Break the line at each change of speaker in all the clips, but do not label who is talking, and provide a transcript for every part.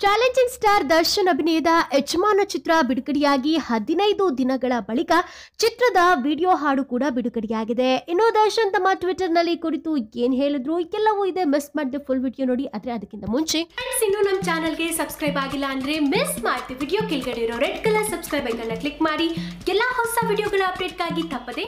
Challenging star Darshan ಅಭಿನಯದ ಯಜಮಾನ ಚಿತ್ರ ಬಿಡುಗಡೆಯಾಗಿ ಹದಿನೈದು ದಿನಗಳ ಬಳಿಕ ಚಿತ್ರದ ವಿಡಿಯೋ ಹಾಡು ಕೂಡ ಬಿಡುಗಡೆಯಾಗಿದೆ. ಇನ್ನು ದರ್ಶನ್ ತಮ್ಮ ಟ್ವಿಟರ್ನಲ್ಲಿ ಕುರಿತು ಏನ್ ಹೇಳಿದ್ರು ಎಲ್ಲವೂ ಇದೆ ಮಿಸ್ ಮಾಡಿದೆ ಫುಲ್ ವಿಡಿಯೋ ನೋಡಿ, ಆದ್ರೆ ಅದಕ್ಕಿಂತ ಮುಂಚೆ
ಇನ್ನು ನಮ್ಮ ಚಾನಲ್ಗೆ ಸಬ್ಸ್ಕ್ರೈಬ್ ಆಗಿಲ್ಲ ಅಂದ್ರೆ ಮಿಸ್ ಮಾಡ್ತೀವಿ ವಿಡಿಯೋ ಕೆಳಗಡೆ ಇರೋ ರೆಡ್ ಕಲರ್ ಸಬ್ಸ್ಕ್ರೈಬ್ ಐಕನ್ನ ಕ್ಲಿಕ್ ಮಾಡಿ. ಎಲ್ಲಾ ಹೊಸ ವಿಡಿಯೋಗಳ ಅಪ್ಡೇಟ್ ಆಗಿ ತಪ್ಪದೆ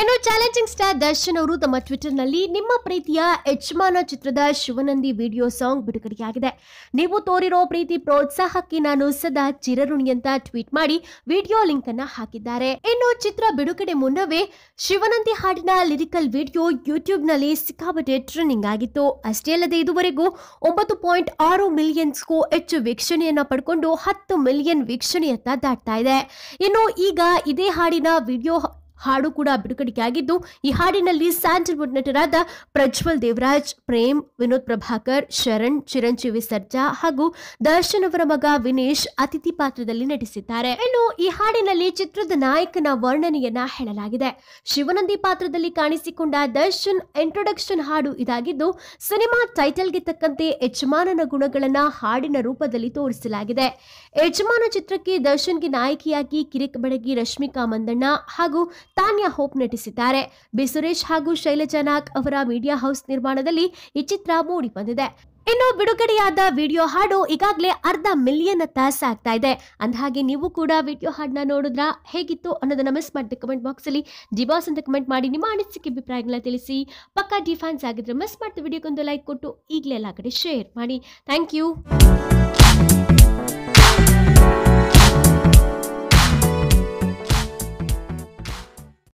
ಇನ್ನು ಚಾಲೆಂಜಿಂಗ್ ಸ್ಟಾರ್ ದರ್ಶನ್ ಅವರು ತಮ್ಮ ಟ್ವಿಟರ್ನಲ್ಲಿ ನಿಮ್ಮ ಪ್ರೀತಿಯ ಯಜಮಾನ ಚಿತ್ರದ ಶಿವನಂದಿ ವಿಡಿಯೋ ಸಾಂಗ್ ಬಿಡುಗಡೆಯಾಗಿದೆ. ನೀವು ತೋರಿರೋ ಪ್ರೀತಿ ಪ್ರೋತ್ಸಾಹಕ್ಕೆ ನಾನು ಸದಾ ಚಿರಋಣಿ ಅಂತ ಟ್ವೀಟ್ ಮಾಡಿ ವಿಡಿಯೋ ಲಿಂಕ್ ಅನ್ನ ಹಾಕಿದ್ದಾರೆ. ಇನ್ನು ಚಿತ್ರ ಬಿಡುಗಡೆ ಮುನ್ನವೇ ಶಿವನಂದಿ ಹಾಡಿನ ಲಿರಿಕಲ್ ವಿಡಿಯೋ ಯೂಟ್ಯೂಬ್ನಲ್ಲಿ ಸಿಕ್ಕಾಪಟ್ಟೆ ಟ್ರೆಂಡಿಂಗ್ ಆಗಿತ್ತು. ಅಷ್ಟೇ ಅಲ್ಲದೆ ಇದುವರೆಗೂ ಒಂಬತ್ತು ಪಾಯಿಂಟ್ ಆರು ಮಿಲಿಯನ್ಸ್ಗೂ ಹೆಚ್ಚು ವೀಕ್ಷಣೆಯನ್ನ ಪಡ್ಕೊಂಡು ಹತ್ತು ಮಿಲಿಯನ್ ವೀಕ್ಷಣೆಯತ್ತ ದಾಟ್ತಾ ಇದೆ. ಇನ್ನು ಈಗ ಇದೇ ಹಾಡಿನ ವಿಡಿಯೋ ಹಾಡು ಕೂಡ ಬಿಡುಗಡೆಯಾಗಿದ್ದು, ಈ ಹಾಡಿನಲ್ಲಿ ಸ್ಯಾಂಡಲ್ವುಡ್ ನಟರಾದ ಪ್ರಜ್ವಲ್ ದೇವರಾಜ್, ಪ್ರೇಮ್, ವಿನೋದ್ ಪ್ರಭಾಕರ್, ಶರಣ್, ಚಿರಂಜೀವಿ ಸರ್ಜಾ ಹಾಗೂ ದರ್ಶನ್ ಅವರ ಮಗ ವಿನೇಶ್ ಅತಿಥಿ ಪಾತ್ರದಲ್ಲಿ ನಟಿಸಿದ್ದಾರೆ. ಇನ್ನು ಈ ಹಾಡಿನಲ್ಲಿ ಚಿತ್ರದ ನಾಯಕನ ವರ್ಣನೆಯನ್ನ ಹೇಳಲಾಗಿದೆ. ಶಿವನಂದಿ ಪಾತ್ರದಲ್ಲಿ ಕಾಣಿಸಿಕೊಂಡ ದರ್ಶನ್ ಇಂಟ್ರೊಡಕ್ಷನ್ ಹಾಡು ಇದಾಗಿದ್ದು, ಸಿನಿಮಾ ಟೈಟಲ್ಗೆ ತಕ್ಕಂತೆ ಯಜಮಾನನ ಗುಣಗಳನ್ನ ಹಾಡಿನ ರೂಪದಲ್ಲಿ ತೋರಿಸಲಾಗಿದೆ. ಯಜಮಾನ ಚಿತ್ರಕ್ಕೆ ದರ್ಶನ್ಗೆ ನಾಯಕಿಯಾಗಿ ಕಿರಿಕ್ ಬಡಗಿ ರಶ್ಮಿಕಾ ಮಂದಣ್ಣ ಹಾಗೂ ತಾನ್ಯಾ ಹೋಪ್ ನಟಿಸಿದ್ದಾರೆ. ಬಿ. ಸುರೇಶ್ ಹಾಗೂ ಶೈಲಜಾ ನಾಗ್ ಅವರ ಮೀಡಿಯಾ ಹೌಸ್ ನಿರ್ಮಾಣದಲ್ಲಿ ಈ ಚಿತ್ರ ಮೂಡಿ ಬಂದಿದೆ. ಇನ್ನು ಬಿಡುಗಡೆಯಾದ ವಿಡಿಯೋ ಹಾಡು ಈಗಾಗಲೇ ಅರ್ಧ ಮಿಲಿಯನ್ ಅತ್ತ ಆಗ್ತಾ ಇದೆ. ಅಂದಹಾಗೆ ನೀವು ಕೂಡ ವಿಡಿಯೋ ಹಾಡನ್ನ ನೋಡಿದ್ರ? ಹೇಗಿತ್ತು ಅನ್ನೋದನ್ನ ಮಿಸ್ ಮಾಡಿದೆ ಕಮೆಂಟ್ ಬಾಕ್ಸ್ ಅಲ್ಲಿ. ಜಿಬಾಸ್ ಅಂತ ಕಮೆಂಟ್ ಮಾಡಿ ನಿಮ್ಮ ಅನಿಸಿಕೆ, ಅಭಿಪ್ರಾಯಗಳನ್ನ ತಿಳಿಸಿ. ಪಕ್ಕಾ ಡಿ ಫ್ಯಾನ್ಸ್ ಆಗಿದ್ರೆ ಮಿಸ್ ಮಾಡ್ತಾ ವಿಡಿಯೋಗೊಂದು ಲೈಕ್ ಕೊಟ್ಟು ಈಗಲೇ ಎಲ್ಲ ಕಡೆ ಶೇರ್ ಮಾಡಿ. Thank you